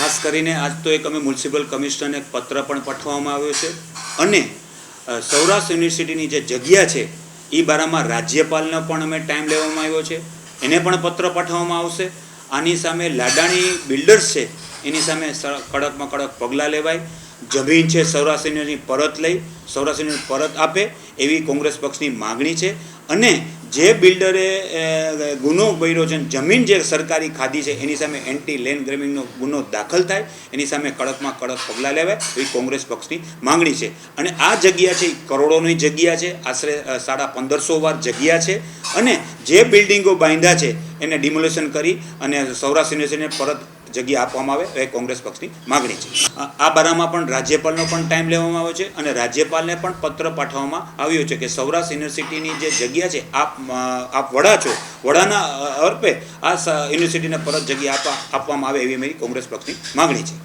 ખાસ કરીને આજ તો એક અમે મ્યુનિસિપલ કમિશનરને પત્ર પણ પઠવવામાં આવ્યો છે. અને સૌરાષ્ટ્ર યુનિવર્સિટીની જે જગ્યા છે એ બારામાં રાજ્યપાલનો પણ અમે ટાઈમ લેવામાં આવ્યો છે. એને પણ પત્ર પાઠવવામાં આવશે. આની સામે લાડાણી બિલ્ડર્સ છે, એની સામે કડકમાં કડક પગલાં લેવાય. જમીન છે સૌરાષ્ટ્ર યુનિવર્સિટી પરત લઈ સૌરાષ્ટ્ર યુનિવર્સિટી પરત આપે એવી કોંગ્રેસ પક્ષની માગણી છે. અને જે બિલ્ડરે ગુનો કર્યો છે, જમીન જે સરકારી ખાધી છે, એની સામે એન્ટી લેન્ડ ગ્રેમિંગનો ગુનો દાખલ થાય, એની સામે કડકમાં કડક પગલાં લેવાય એવી કોંગ્રેસ પક્ષની માંગણી છે. અને આ જગ્યા છે કરોડોની જગ્યા છે, આશરે સાડા પંદરસો વાર જગ્યા છે. અને જે બિલ્ડિંગો બાંધ્યા છે, એને ડિમોલેશન કરી અને સૌરાષ્ટ્ર યુનિવર્સિટીને પરત જગ્યા આપવામાં આવે એ કોંગ્રેસ પક્ષની માગણી છે. આ- બારામાં પણ રાજ્યપાલનો પણ ટાઈમ લેવામાં આવ્યો છે અને રાજ્યપાલને પણ પત્ર પાઠવવામાં આવ્યો છે કે સૌરાષ્ટ્ર યુનિવર્સિટીની જે જગ્યા છે, આપ આપ વડા છો, વડાના અર્પે આ યુનિવર્સિટીને પરત જગ્યા આપવા આપવામાં આવે એવી અમારી કોંગ્રેસ પક્ષની માગણી છે.